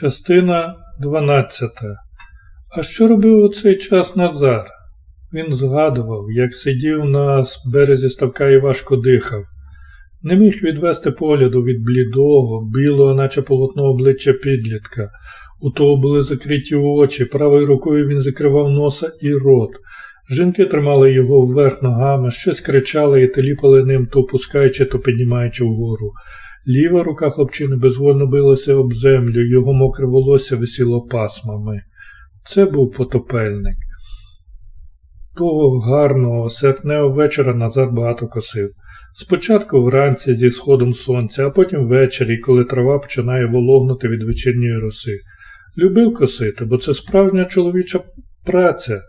Частина 12. А що робив у цей час Назар? Він згадував, як сидів на березі ставка і важко дихав. Не міг відвести погляду від блідого, білого, наче полотно обличчя підлітка. У того були закриті очі, правою рукою він закривав носа і рот. Жінки тримали його вверх ногами, щось кричали і теліпали ним, то опускаючи, то піднімаючи вгору. Ліва рука хлопчини безвольно билася об землю, його мокре волосся висіло пасмами. Це був потопельник. Того гарного серпневого вечора Назар багато косив. Спочатку вранці зі сходом сонця, а потім ввечері, коли трава починає вологнути від вечірньої роси. Любив косити, бо це справжня чоловіча праця.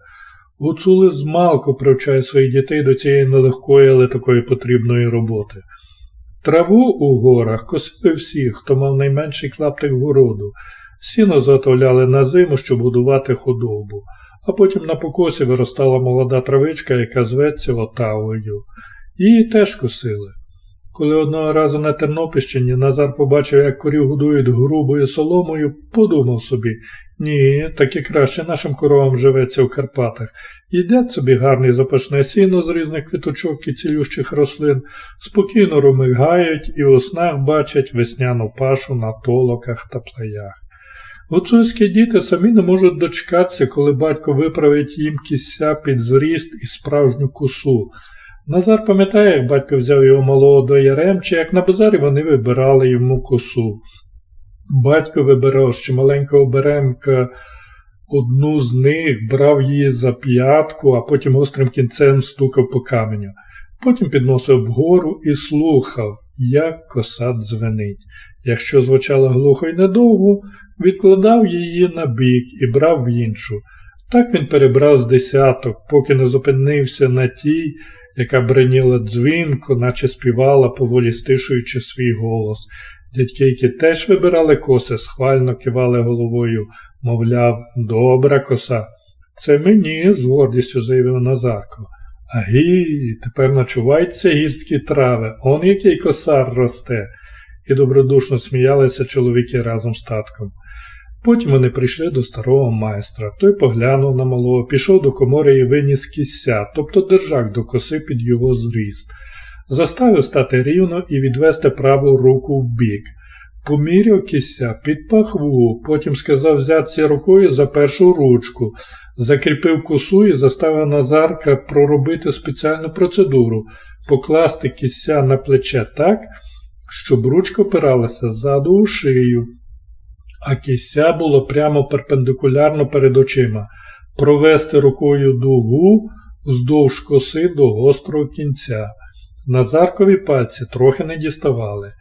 Гуцули змалку привчає своїх дітей до цієї нелегкої, але такої потрібної роботи. Траву у горах косили всі, хто мав найменший клаптик городу. Сіно заготовляли на зиму, щоб годувати худобу, а потім на покосі виростала молода травичка, яка зветься отавою. Її теж косили. Коли одного разу на Тернопільщині Назар побачив, як корів годують грубою соломою, подумав собі ні, так і краще нашим коровам живеться в Карпатах. Їдять собі гарне запашне сіно з різних квіточок і цілющих рослин, спокійно ромигають і у снах бачать весняну пашу на толоках та плаях. Гуцульські діти самі не можуть дочекатися, коли батько виправить їм кісся під зріст і справжню кусу. Назар пам'ятає, як батько взяв його малого до Яремча, як на базарі вони вибирали йому косу. Батько вибирав ще маленького беремка, одну з них брав її за п'ятку, а потім гострим кінцем стукав по каменю. Потім підносив вгору і слухав, як коса дзвенить. Якщо звучала глухо й недовго, відкладав її на бік і брав в іншу. Так він перебрав з десяток, поки не зупинився на тій, яка бреніла дзвінко, наче співала, поволі стишуючи свій голос. Дядьки, теж вибирали коси, схвально кивали головою, мовляв, добра коса. Це мені, з гордістю заявив Назарко. Агі, тепер начуваються гірські трави, он який косар росте. І добродушно сміялися чоловіки разом з татком. Потім вони прийшли до старого майстра. Той поглянув на малого, пішов до комори і виніс кісся, тобто держак до коси під його зріст. Заставив стати рівно і відвести праву руку в бік. Поміряв кісся під пахву, потім сказав взятися рукою за першу ручку, закріпив косу і заставив Назарка проробити спеціальну процедуру, покласти кісся на плече так, щоб ручка опиралася ззаду у шию, а кісся було прямо перпендикулярно перед очима, провести рукою дугу вздовж коси до гострого кінця. Назаркові пальці трохи не діставали.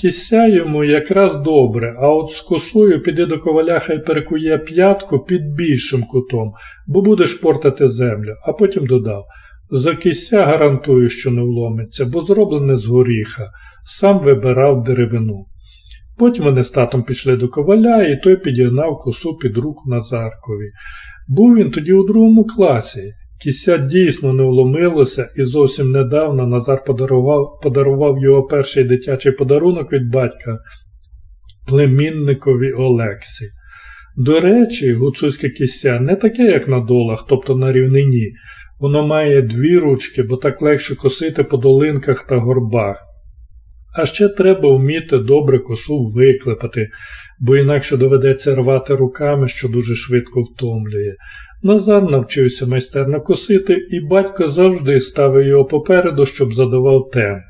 Кісся йому якраз добре, а от з косою піди до коваля хай перекує п'ятку під більшим кутом, бо будеш портати землю, а потім додав за кісся гарантую, що не вломиться, бо зроблене з горіха, сам вибирав деревину. Потім вони з татом пішли до коваля, і той підігнав косу під руку Назаркові. Був він тоді у другому класі. Кіся дійсно не вломилося, і зовсім недавно Назар подарував подарував його перший дитячий подарунок від батька племінникові Олексі. До речі, гуцульське кіся не таке, як на долах, тобто на рівнині. Воно має дві ручки, бо так легше косити по долинках та горбах. А ще треба вміти добре косу виклепати, бо інакше доведеться рвати руками, що дуже швидко втомлює. Назар навчився майстерно косити, і батько завжди ставив його попереду, щоб задавав темп.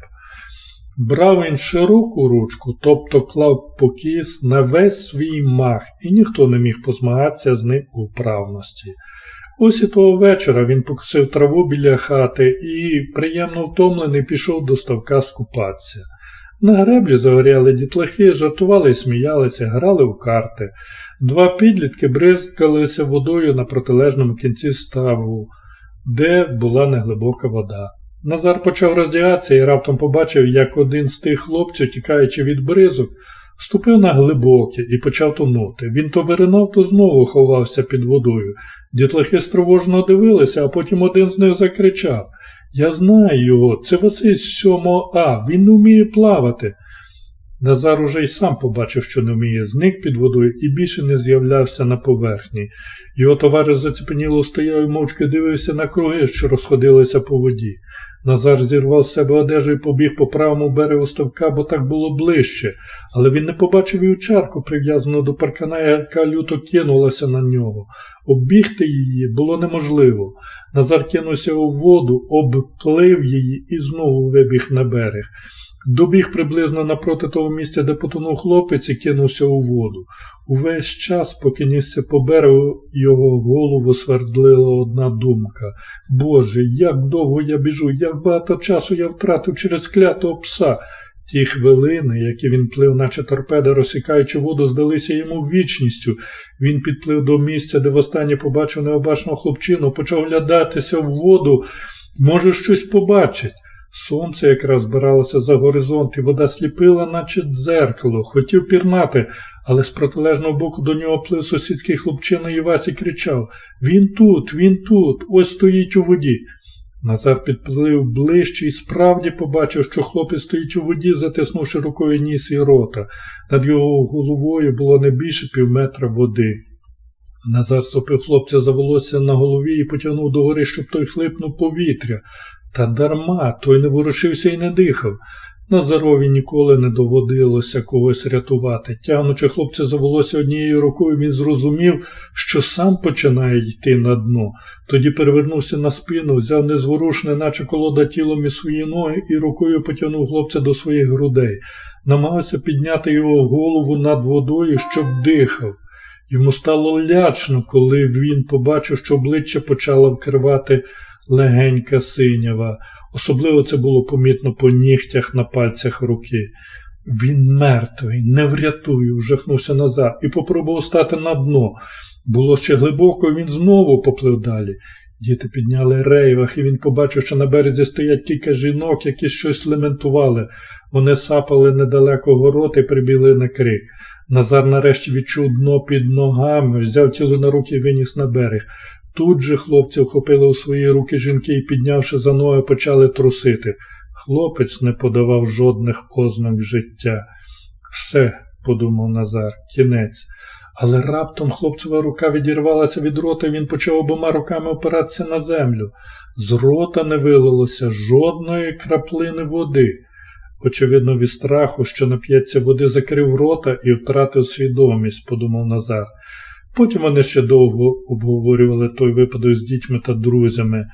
Брав він широку ручку, тобто клав покіс на весь свій мах, і ніхто не міг позмагатися з ним у вправності. Ось і того вечора він покосив траву біля хати і, приємно втомлений, пішов до ставка скупатися. На греблі загоряли дітлахи, жартували і сміялися, грали в карти. Два підлітки бризкалися водою на протилежному кінці ставу, де була неглибока вода. Назар почав роздягатися і раптом побачив, як один з тих хлопців, тікаючи від бризок, ступив на глибоке і почав тонути. Він то виринав, то знову ховався під водою. Дітлахи стривожно дивилися, а потім один з них закричав Я знаю його, це Василь з 7 А, він не вміє плавати. Назар уже й сам побачив, що не вміє, зник під водою і більше не з'являвся на поверхні. Його товариш зацепеніло стояв і мовчки дивився на круги, що розходилися по воді. Назар зірвав з себе одежу і побіг по правому берегу ставка, бо так було ближче, але він не побачив і чарку, прив'язану до паркана, яка люто кинулася на нього. Оббігти її було неможливо. Назар кинувся у воду, обплив її і знову вибіг на берег. Добіг приблизно напроти того місця, де потонув хлопець і кинувся у воду. Увесь час, поки нісся по берегу, його голову свердлила одна думка. Боже, як довго я біжу, як багато часу я втратив через клятого пса. Ті хвилини, які він плив, наче торпеда, розсікаючи воду, здалися йому вічністю. Він підплив до місця, де востаннє побачив необачного хлопчину, почав глядатися в воду, може, щось побачить. Сонце якраз збиралося за горизонт, і вода сліпила, наче дзеркало, хотів пірнати, але з протилежного боку до нього плив сусідський хлопчина і кричав Він тут, він тут, ось стоїть у воді. Назар підплив ближче і справді побачив, що хлопець стоїть у воді, затиснувши рукою ніс і рота. Над його головою було не більше півметра води. Назар схопив хлопця за волосся на голові і потягнув догори, щоб той хлипнув повітря. Та дарма, той не ворушився і не дихав. Назарові ніколи не доводилося когось рятувати. Тягнучи хлопця за волосся однією рукою, він зрозумів, що сам починає йти на дно. Тоді перевернувся на спину, взяв незворушне, наче колода тілом із свої ноги, і рукою потягнув хлопця до своїх грудей. Намагався підняти його голову над водою, щоб дихав. Йому стало лячно, коли він побачив, що обличчя почало вкривати легенька синява. Особливо це було помітно по нігтях на пальцях руки. Він мертвий, не врятую, жахнувся Назар і попробував стати на дно. Було ще глибоко, він знову поплив далі. Діти підняли рейвах, і він побачив, що на березі стоять кілька жінок, які щось лементували. Вони сапали недалеко город і прибігли на крик. Назар нарешті відчув дно під ногами, взяв тіло на руки і виніс на берег. Тут же хлопці вхопили у свої руки жінки і, піднявши за ноги, почали трусити. Хлопець не подавав жодних ознак життя. Все, подумав Назар, кінець. Але раптом хлопцева рука відірвалася від рота, і він почав обома руками опиратися на землю. З рота не вилилося жодної краплини води. Очевидно, від страху, що нап'ється води, закрив рота і втратив свідомість, подумав Назар. Потім вони ще довго обговорювали той випадок з дітьми та друзями.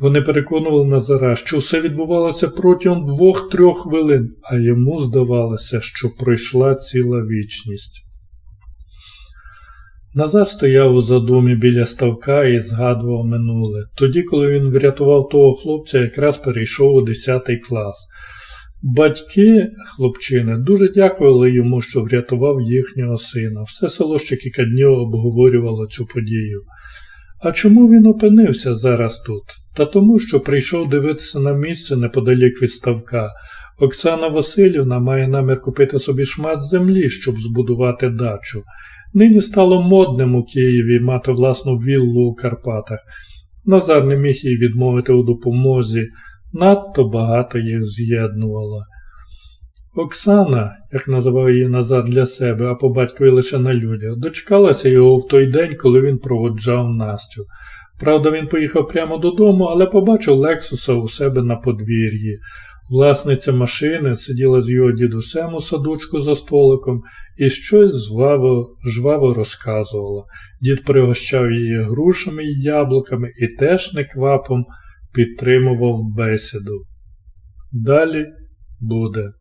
Вони переконували Назара, що все відбувалося протягом двох-трьох хвилин, а йому здавалося, що пройшла ціла вічність. Назар стояв у задумі біля ставка і згадував минуле. Тоді, коли він врятував того хлопця, якраз перейшов у 10 клас. Батьки хлопчини дуже дякували йому, що врятував їхнього сина. Все село ще кілька днів обговорювало цю подію. А чому він опинився зараз тут? Та тому, що прийшов дивитися на місце неподалік від ставка. Оксана Васильівна має намір купити собі шмат землі, щоб збудувати дачу. Нині стало модним у Києві мати власну віллу у Карпатах. Назар не міг їй відмовити у допомозі надто багато їх з'єднувало. Оксана, як називав її Назар для себе, а по батькові лише на людях, дочекалася його в той день, коли він проводжав Настю. Правда, він поїхав прямо додому, але побачив Лексуса у себе на подвір'ї. Власниця машини сиділа з його дідусем у садочку за столиком і щось зваво, жваво розказувала. Дід пригощав її грушами й яблуками і теж неквапом підтримував бесіду. Далі буде.